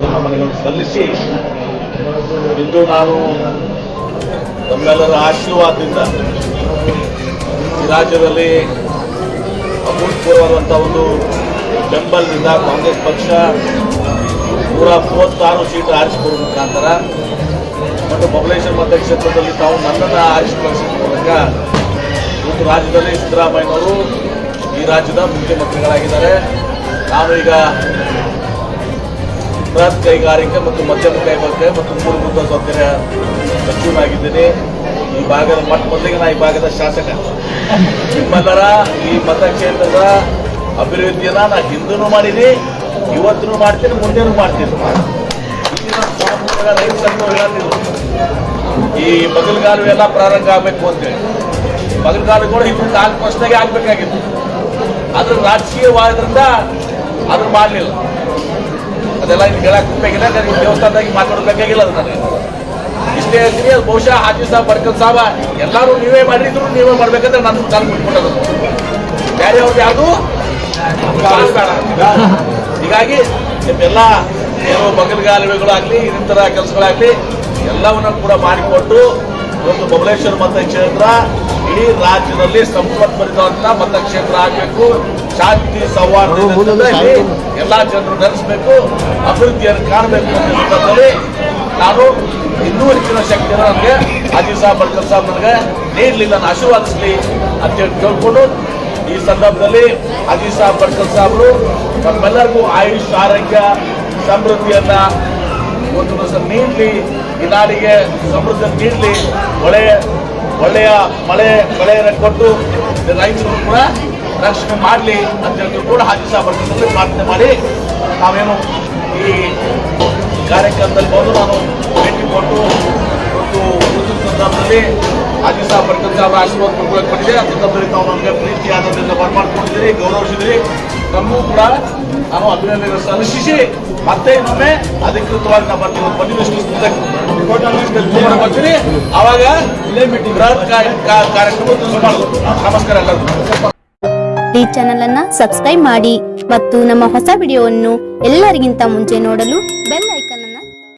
ನಮನಗಳನ್ನು ಸಲ್ಲಿಸಿ. ಇಂದು ನಾನು ತಮ್ಮೆಲ್ಲರ ಆಶೀರ್ವಾದದಿಂದ ಈ ರಾಜ್ಯದಲ್ಲಿ ಅಭೂತಪೂರ್ವವಾದಂಥ ಒಂದು ಬೆಂಬಲದಿಂದ ಕಾಂಗ್ರೆಸ್ ಪಕ್ಷ ನೂರ ಮೂವತ್ತಾರು ಸೀಟು ಆರಿಸಿಕೊಳ್ಳುವ ಮುಖಾಂತರ ಮತ್ತು ಬಬಲೇಶ್ವರ ಮತಕ್ಷೇತ್ರದಲ್ಲಿ ತಾವು ನನ್ನನ್ನು ಆರಿಸಿಕೊಳಿಸಿದ ಮೂಲಕ ಇವತ್ತು ರಾಜ್ಯದಲ್ಲಿ ಸಿದ್ದರಾಮಯ್ಯನವರು ಈ ರಾಜ್ಯದ ಮುಖ್ಯಮಂತ್ರಿಗಳಾಗಿದ್ದಾರೆ. ನಾನು ಈಗ ಬೃಹತ್ ಕೈಗಾರಿಕೆ ಮತ್ತು ಮಧ್ಯಮ ಕೈಗಾರಿಕೆ ಮತ್ತು ಮೂಲಭೂತ ಸೌಕರ್ಯ ಸಚಿವನಾಗಿದ್ದೀನಿ. ಈ ಭಾಗದ ಮೊಟ್ಟ ಮೊದಲಿಗೆ ನಾ ಈ ಭಾಗದ ಶಾಸಕ. ನಿಮ್ಮೆಲ್ಲರ ಈ ಮತಕ್ಷೇತ್ರದ ಅಭಿವೃದ್ಧಿಯನ್ನ ನಾ ಹಿಂದೂ ಮಾಡೀನಿ ಇವತ್ತೂ ಮಾಡ್ತೀನಿ, ಮುಂದೆನೂ ಮಾಡ್ತೀನಿ. ಈ ಬಗಲ್ಗಾಲು ಎಲ್ಲ ಪ್ರಾರಂಭ ಆಗಬೇಕು ಅಂತೇಳಿ. ಕೂಡ ಇನ್ನು ನಾಲ್ಕು ವರ್ಷದಾಗೆ ಆಗ್ಬೇಕಾಗಿತ್ತು. ಅದ್ರ ರಾಜಕೀಯವಾದ್ರಿಂದ ಅದ್ರ ಮಾಡಲಿಲ್ಲ. ಅದೆಲ್ಲ ಇಲ್ಲಿ ಹೇಳಕ್ ಬೇಕಾಗಿಲ್ಲ ನನಗೆ ದೇವಸ್ಥಾನದಾಗಿ ಮಾತಾಡಬೇಕಾಗಿಲ್ಲ ಅದು ನನಗೆ ಇಷ್ಟೇ ಹೇಳ್ತೀನಿ, ಅದು ಬಹುಶಃ ಹಾಜಿ ಸಾಬ್ ಬರ್ಕಲ್ ಸಾಬ ಎಲ್ಲರೂ ನೀವೇ ಮಾಡಿದ್ರು, ನೀವೇ ಮಾಡ್ಬೇಕಂದ್ರೆ ನಾನು ಕಾಲು ಬಿಟ್ಬಿಟ್ಟದು ಬೇರೆ ಅವ್ರಿಗೆ ಯಾವುದು ಹೀಗಾಗಿ ನಿಮ್ಮೆಲ್ಲ ಏನು ಬಗಲ್ಗಾಲುವೆಗಳಾಗಲಿ ಇನ್ನಿತರ ಕೆಲಸಗಳಾಗಲಿ, ಎಲ್ಲವನ್ನ ಕೂಡ ಮಾಡಿಕೊಟ್ಟು ಇವತ್ತು ಬಬಲೇಶ್ವರ ಮತಕ್ಷೇತ್ರ ಇಡೀ ರಾಜ್ಯದಲ್ಲಿ ಸಂಪತ್ಭರಿತವಂತ ಮತಕ್ಷೇತ್ರ ಆಗಬೇಕು. ಶಾಂತಿ ಸೌಹಾರ್ದ ಎಲ್ಲ ಜನರು ನೆಲೆಸಬೇಕು. ಅಭಿವೃದ್ಧಿಯನ್ನು ಕಾಣಬೇಕು ಅನ್ನೋದ್ರಲ್ಲಿ ನಾನು ಇನ್ನೂ ಹೆಚ್ಚಿನ ಶಕ್ತಿಯನ್ನು ನನಗೆ ಅಜಿತ್ ಸಾಹ್ ಬಡ್ಕರ್ ಸಾಹ್ ನನಗೆ ನೀಡಲಿ ನಾನು ಆಶೀರ್ವಾದಿಸಲಿ ಅಂತೇಳಿ ಕೇಳ್ಕೊಂಡು ಈ ಸಂದರ್ಭದಲ್ಲಿ ಅಜಿತ್ ಸಾಹ್ ಬಡ್ಕರ್ ಸಾಹ್ರು ನಮ್ಮೆಲ್ಲರಿಗೂ ಆಯುಷ್ ಆರೋಗ್ಯ ಸಮೃದ್ಧಿಯನ್ನ ಒಂದು ನೀಡಲಿ. ಈ ನಾಡಿಗೆ ಸಮೃದ್ಧಿ ನೀಡಲಿ. ಒಳ್ಳೆಯ ಒಳ್ಳೆಯ ಮಳೆ ಬೆಳೆಯನ್ನು ಕೊಟ್ಟು ರೈತರು ಕೂಡ ರಕ್ಷಣೆ ಮಾಡಲಿ ಅಂತ ಹೇಳಿ ಕೂಡ ಹಾಜಿ ಸಾಬರ್ಗದಲ್ಲಿ ಪ್ರಾರ್ಥನೆ ಮಾಡಿ ನಾವೇನು ಈ ಕಾರ್ಯಕ್ರಮದಲ್ಲಿ ಬಂದು ನಾನು ಭೇಟಿ ಕೊಟ್ಟು ಮತ್ತು ಋತು ಸಂದರ್ಭದಲ್ಲಿ ಹಾಜಿ ಸಾಬ್ ಅವರ ಆಶೀರ್ವಾದ ಪಡ್ಕೊಳಕ್ ಬಂದಿದೆ ಆ ಸಂದರ್ಭದಲ್ಲಿ ತಾವು ನಮಗೆ ಪ್ರೀತಿಯಾದದಿಂದ ಬರ್ಮಾಡ್ಕೊಂಡಿದ್ದೀರಿ ಗೌರವಿಸಿದಿರಿ ನಮಗೂ ಕೂಡ ನಾನು ಅಭಿನಂದನೆ ಸಲ್ಲಿಸಿ ಮತ್ತೆ ಇನ್ನೊಮ್ಮೆ ಅಧಿಕೃತವಾಗಿ ನಾವು ಬರ್ತೀವಿ. ಬಂದಿದ್ದಷ್ಟು ಬರ್ತೀನಿ ಆವಾಗ ಇಲ್ಲೇ ಮೀಟಿಂಗ್ ಕಾರ್ಯಕ್ರಮ ನಮಸ್ಕಾರ ಎಲ್ಲರಿಗೂ. ಈ ಚಾನೆಲ್ ಅನ್ನ ಸಬ್ಸ್ಕ್ರೈಬ್ ಮಾಡಿ ಮತ್ತು ನಮ್ಮ ಹೊಸ ವಿಡಿಯೋವನ್ನು ಎಲ್ಲರಿಗಿಂತ ಮುಂಚೆ ನೋಡಲು ಬೆಲ್